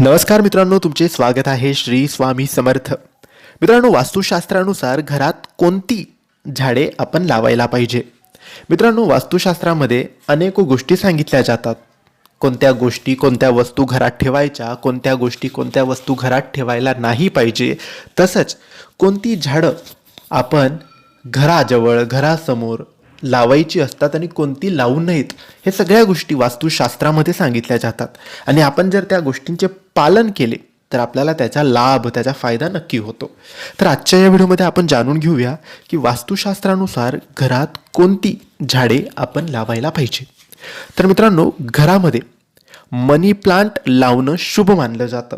नमस्कार मित्रांनो तुमचे स्वागत आहे श्री स्वामी समर्थ. मित्रांनो वास्तुशास्त्रानुसार घरात कोणती झाडे आपण लावायला पाहिजे? मित्रांनो वास्तुशास्त्रामध्ये अनेक गोष्टी सांगितल्या जातात. कोणत्या गोष्टी कोणत्या वस्तू घरात ठेवायच्या कोणत्या गोष्टी कोणत्या वस्तू घरात ठेवायला नाही पाहिजे तसंच कोणती झाडं आपण घराजवळ घरासमोर लावायची असतात आणि कोणती लावू नयेत हे सगळ्या गोष्टी वास्तुशास्त्रामध्ये सांगितल्या जातात. आणि आपण जर त्या गोष्टींचे पालन केले तर आपल्याला त्याचा लाभ त्याचा फायदा नक्की होतो. तर आजच्या या व्हिडिओमध्ये आपण जाणून घेऊया की वास्तुशास्त्रानुसार घरात कोणती झाडे आपण लावायला पाहिजे. तर मित्रांनो घरामध्ये मनी प्लांट लावणं शुभ मानलं जातं.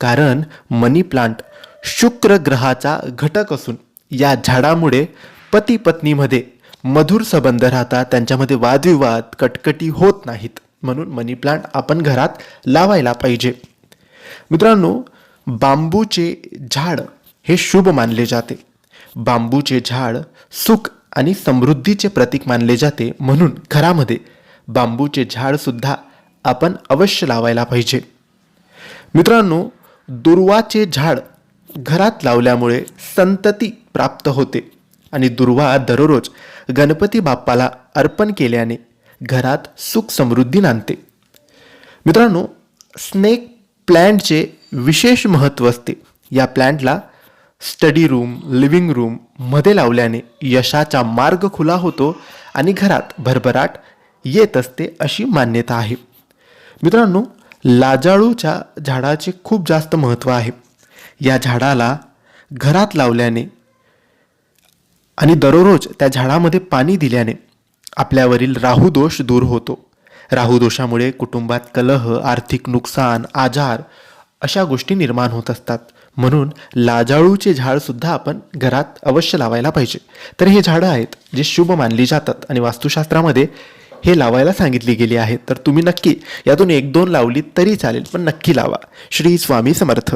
कारण मनी प्लांट शुक्र ग्रहाचा घटक असून या झाडामुळे पती पत्नीमध्ये मधुर संबंध राहतात त्यांच्यामध्ये वादविवाद कटकटी होत नाहीत. म्हणून मनी प्लांट आपण घरात लावायला पाहिजे. मित्रांनो बांबूचे झाड हे शुभ मानले जाते. बांबूचे झाड सुख आणि समृद्धीचे प्रतीक मानले जाते. म्हणून घरामध्ये बांबूचे झाडसुद्धा आपण अवश्य लावायला पाहिजे. मित्रांनो दुर्वाचे झाड घरात लावल्यामुळे संतती प्राप्त होते. आणि दुर्वा दररोज गणपती बाप्पाला अर्पण केल्याने घरात सुख समृद्धी नांदते. मित्रांनो स्नेक प्लॅन्टचे विशेष महत्त्व असते. या प्लॅन्टला स्टडी रूम लिव्हिंग रूममध्ये लावल्याने यशाचा मार्ग खुला होतो आणि घरात भरभराट येत असते अशी मान्यता आहे. मित्रांनो लाजाळूच्या झाडाचे खूप जास्त महत्त्व आहे. या झाडाला घरात लावल्याने आणि दररोज त्या झाडामध्ये पाणी दिल्याने आपल्यावरील राहुदोष दूर होतो. राहुदोषामुळे कुटुंबात कलह आर्थिक नुकसान आजार अशा गोष्टी निर्माण होत असतात. म्हणून लाजाळूचे झाडसुद्धा आपण घरात अवश्य लावायला पाहिजे. तर हे झाडं आहेत जे शुभ मानली जातात आणि वास्तुशास्त्रामध्ये हे लावायला सांगितली गेली आहेत तर तुम्ही नक्की यातून एक दोन लावली तरी चालेल पण नक्की लावा. श्री स्वामी समर्थ.